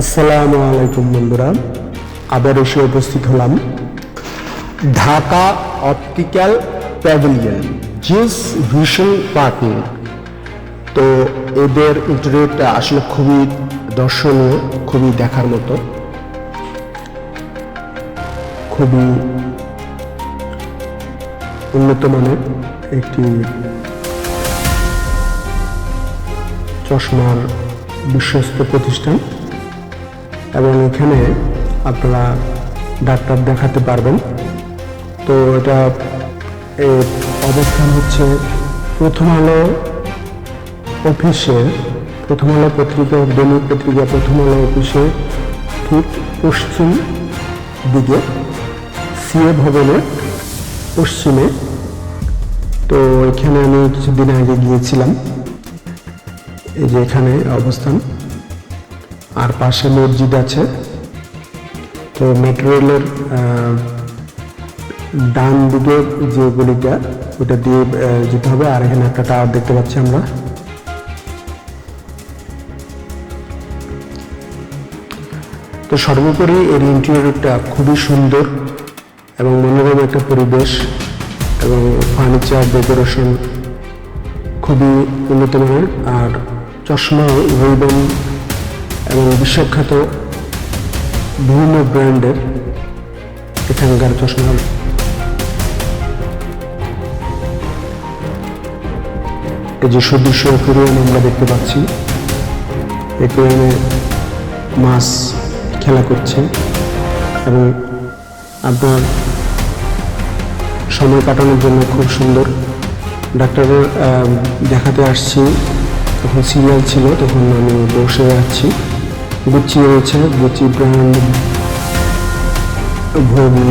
আসসালামু আলাইকুম বন্ধুরা, আবার এসে উপস্থিত হলাম। Dhaka optical pavilion Zeiss vision parking. তো এদের ইন্টারনেটটা আসলে খুবই দর্শনীয়, খুবই দেখার মতো। খুবই উন্নত মানের একটি চশমার বিশ্বস্ত প্রতিষ্ঠান। এবং এখানে আপনারা ডাক্তার দেখাতে পারবেন। তো এটা এর অবস্থান হচ্ছে প্রথম আলো অফিসে প্রথম আলো পত্রিকা দৈনিক পত্রিকা প্রথম আলো অফিসে ঠিক পশ্চিম দিকে, সিএ ভবনের পশ্চিমে। তো এখানে আমি কিছুদিন আগে গিয়েছিলাম। এই যে এখানে অবস্থান। আর পাশে মসজিদ আছে। তো মেট্রো রেলের ডান দিকে যে গলিটা, ওটা দিয়ে যেতে হবে। আর এখানে একটা টাওয়ার দেখতে পাচ্ছি আমরা। তো সর্বোপরি এর ইন্টেরিয়রটা খুবই সুন্দর এবং মনোরম একটা পরিবেশ এবং ফার্নিচার ডেকোরেশন খুবই উন্নত মানের। আর চশমা রিবন এবং বিশ্বখ্যাত বিভিন্ন ব্র্যান্ডের এখানকার চশমা। এই যে সদৃশ্য অ্যাকুরিয়াম আমরা দেখতে পাচ্ছি, অ্যাকুরিয়ামে মাছ খেলা করছে এবং আপনার সময় কাটানোর জন্য খুব সুন্দর। ডাক্তারের দেখাতে আসছি, তখন সিরিয়াল ছিল, তখন আমি বসে আছি। গুচি রয়েছে গুচি ব্র্যান্ড ভবি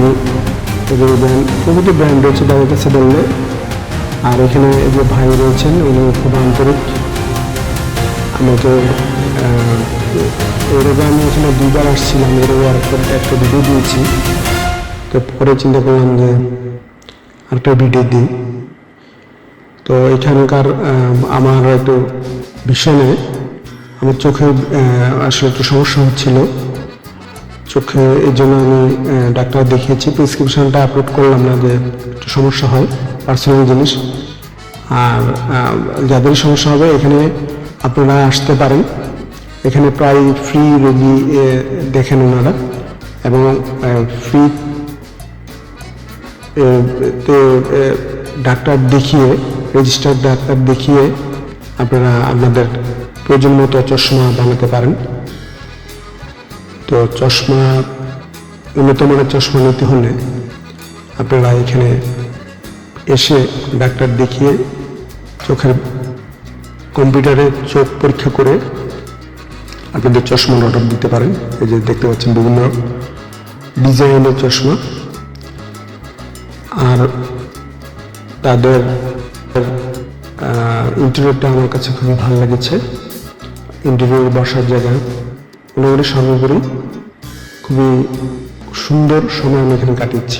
ব্র্যান্ড প্রভৃতি ব্র্যান্ড রয়েছে তাদের কাছে বললে। আর এখানে যে ভাই রয়েছেন, উনি খুব আন্তরিক। আমাকে এর আমি এখানে দুবার আসছিলাম এর একটা ভিডিও দিয়েছি। তো পরে চিন্তা করলাম যে আরেকটা ভিডিও দিই। তো এখানকার আমার একটু ভীষণে আমার চোখে আসলে একটু সমস্যা হচ্ছিল। চোখে এই জন্য আমি ডাক্তার দেখিয়েছি। প্রেসক্রিপশনটা আপলোড করলাম না যে একটু সমস্যা হয়, পার্সোনাল জিনিস। আর যাদের সমস্যা হবে এখানে আপনারা আসতে পারেন। এখানে প্রায় ফ্রি রোগী দেখেন ওনারা। এবং ফ্রি ডাক্তার দেখিয়ে রেজিস্টার্ড ডাক্তার দেখিয়ে আপনারা আপনাদের প্রয়োজন মতো চশমা বানাতে পারেন। তো চশমা উন্নত মানের চশমা নিতে হলে আপনারা এখানে এসে ডাক্তার দেখিয়ে চোখের কম্পিউটারে চোখ পরীক্ষা করে আপনাদের চশমার অর্ডার দিতে পারেন। এই যে দেখতে পাচ্ছেন বিভিন্ন ডিজাইনের চশমা। আর তাদের ইন্টারভিউটা আমার কাছে খুবই ভালো লেগেছে। ইন্টারভিউ বসার জায়গা। মোটামুটি সর্বোপরি খুবই সুন্দর সময় আমি এখানে কাটিয়েছি।